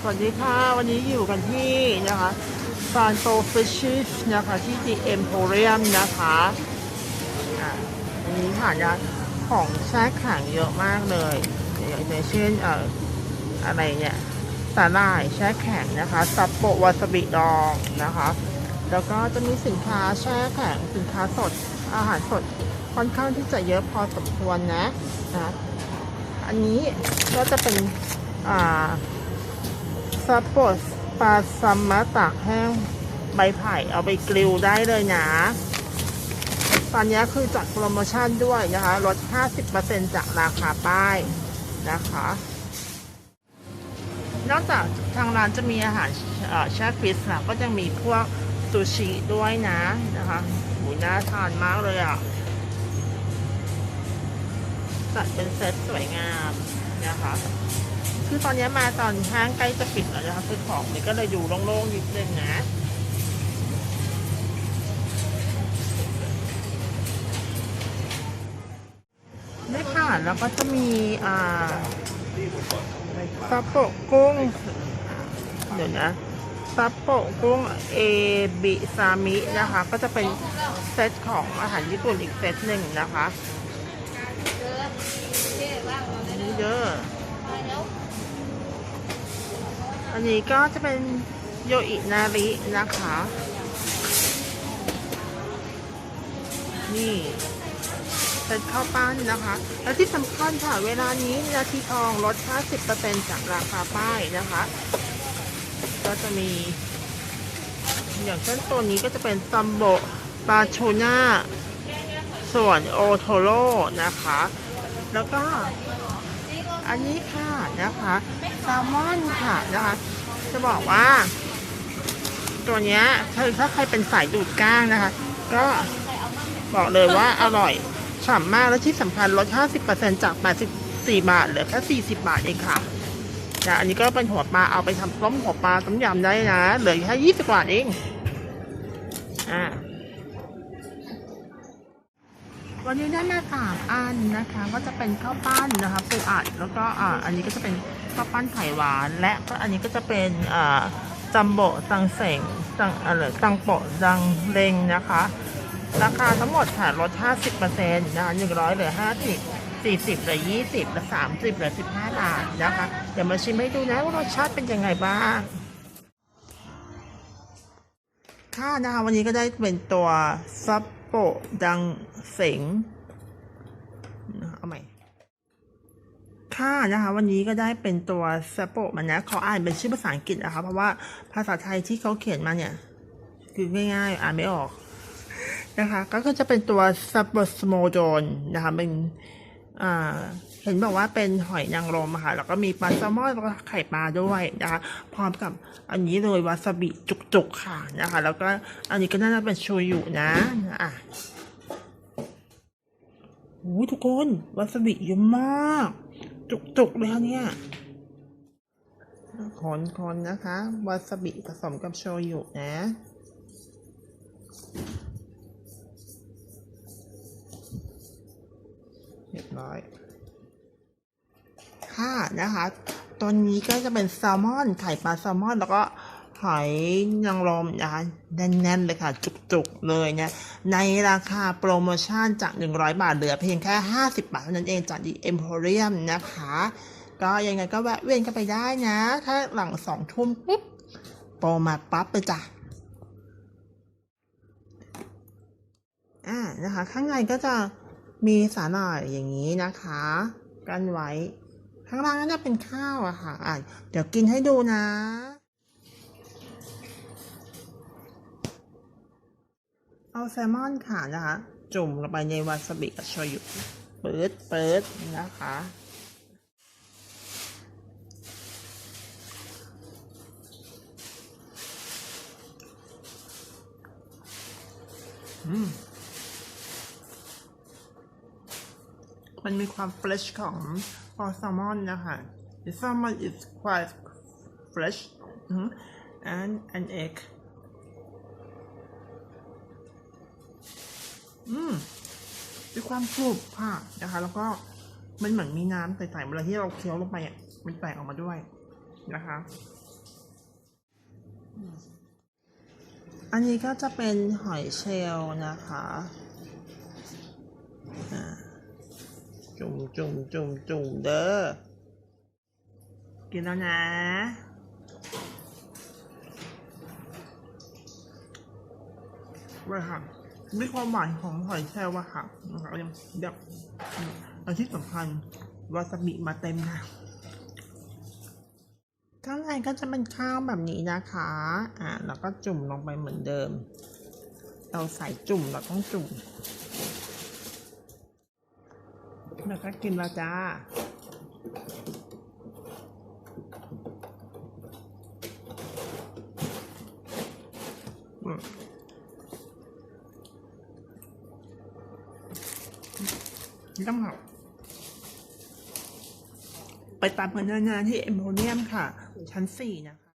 สวัสดีค่ะ วันนี้อยู่กันที่นะคะซานโตฟิชชิสนะคะ ที่ The Emporium นะคะวันนี้ค่ะนะของแช่แข็งเยอะมากเลยอย่างเช่นเอ่ออะไรเนี่ยสาหร่ายแช่แข็งนะคะซัปโปวาซาบิดองนะคะ แล้วก็จะมีสินค้าแช่แข็งสินค้าสดอาหารสดค่อนข้างที่จะเยอะพอสมควรนะนะ อันนี้ก็จะเป็นอ่า ซัปโปสปลาซัมมะตากแห้งใบไผ่เอาไปกริลได้เลยนะ ตอนนี้คือจัดโปรโมชั่นด้วยนะคะลด 50%จากราคาป้ายนะคะ นอกจากทางร้านจะมีอาหารแช่ฟรีซนะก็จะมีพวกซูชิด้วยนะนะคะหูน่าทานมากเลยอะ จัดเป็นเซตสวยงามนะคะ คือตอนนี้มาตอนห้างใกล้จะปิดแล้วนะคะคือของนี่ก็เลยดูโล่งๆนิดนึงนะไม่ผ่านแล้วก็จะมีอ่าซัปโปะกุ้ง เดี๋ยวนะซัปโปะกุ้งเอบิซามินะคะ ก็จะเป็นเซตของอาหารญี่ปุ่นอีกเซตหนึ่งนะคะอันนี้เด้อ อันนี้ก็จะเป็นโยอินารินะคะ นี่เป็นข้าวปั้นนะคะ และที่สำคัญค่ะ เวลานี้นาทีทองลด 50%จากราคาป้ายนะคะ ก็จะมี อย่างเช่นตัวนี้ก็จะเป็นซัมโบปาโชน่า ส่วนโอโทโร่นะคะ แล้วก็อันนี้ค่ะนะคะ ซลมอนค่ะนะคะ จะบอกว่า ตัวเนี้ยถ้าถ้าใครเป็นสายดูดก้างนะคะ ก็บอกเลยว่าอร่อยฉ่ำมากและที่สำคัญลด 50%จาก 84 บาทเหลือแค่ 40 บาทเองค่ะนะอันนี้ก็เป็นหัวปลาเอาไปทำต้มหัวปลาต้มยำได้นะ เหลือแค่ 20 บาทเอง อ่า วันนี้ได้มาสามอันนะคะ ก็จะเป็นข้าวปั้นนะคะปูอัดแล้วก็อ่าอันนี้ก็จะเป็นข้าวปั้นไข่หวาน และก็อันนี้ก็จะเป็นอ่าจัมโบตังเสงตังอะไรตังโปะตังเลงนะคะ ราคาทั้งหมดค่ะลด 50%นะคะ100เหลือ 50 40เหลือ20เหลือ30เหลือ15 บาทนะคะ เดี๋ยวมาชิมให้ดูนะว่ารสชาติเป็นยังไงบ้างค่ะนะคะวันนี้ก็ได้เป็นตัวซัปโปะดังเสงเอาใหม่ ค่ะนะคะ วันนี้ก็ได้เป็นตัวซัปโปมันนะขออ่านเป็นชื่อภาษาอังกฤษนะคะ เพราะว่าภาษาไทยที่เขาเขียนมาเนี่ย คือง่ายๆ อ่านไม่ออกนะคะ ก็จะเป็นตัวซับเบอร์สโมโดนนะคะเป็นอ่าเห็นบอกว่าเป็นหอยนางรมค่ะ แล้วก็มีปลาแซลมอนแล้วก็ไข่ปลาด้วยนะคะ พร้อมกับอันนี้เลยวาซาบิจุกๆค่ะนะคะ แล้วก็อันนี้ก็น่าจะเป็นโชยุนะ อะ โอ้ยทุกคนวาซาบิเยอะมาก จุกๆเลยค่ะเนี่ยคนๆนะคะวาซาบิผสมกับโชยุนะเรียบร้อย ค่ะนะคะ ตัวนี้ก็จะเป็นแซลมอน ไข่ปลาแซลมอน แล้วก็ หอยนางรมนะคะแน่นๆเลยค่ะ จุกๆเลยเนี่ยในราคาโปรโมชั่นจาก 100 บาทเหลือเพียงแค่ 50 บาทเท่านั้นเองจากดีเอ็มโพเรียมนะคะ ก็ยังไงก็แวะเวียนกันไปได้นะ ถ้าหลังสองทุ่มปุ๊บโปรมาปั๊บเลยจ้ะอ่านะคะ ข้างในก็จะมีสาหร่ายอย่างนี้นะคะ กันไว้ ข้างล่างก็จะเป็นข้าวอะค่ะอะ เดี๋ยวกินให้ดูนะ เอาแซลมอนค่ะนะคะ จุ่มลงไปในวาซาบิกับโชยุเปิดเปิดนะคะ อืมมันมีความเฟรชของปอแซลมอนนะคะ The salmon is quite fresh and an egg อืมมีความกรุบค่ะนะคะ แล้วก็มันเหมือนมีน้ำใสๆเวลาที่เราเคี้ยวลงไปอะมันแตกออกมาด้วยนะคะ อันนี้ก็จะเป็นหอยเชลล์นะคะจุ่มจุ่มจุ่มจุ่มเด้อ กินแล้วนะว่าค่ะ มีความหวานของหอยเชลล์ว่ะค่ะนะคะยังเดี๋ยวอันที่สำคัญวาซาบิมาเต็มค่ะข้างในก็จะเป็นข้าวแบบนี้นะคะ อ่า แล้วก็จุ่มลงไปเหมือนเดิม เราใส่จุ่มเราต้องจุ่ม แล้วก็กินแล้วจ้า ต้องหอกไปตามกันนานๆที่เอ็มโพเนียมค่ะ ชั้นสี่นะคะ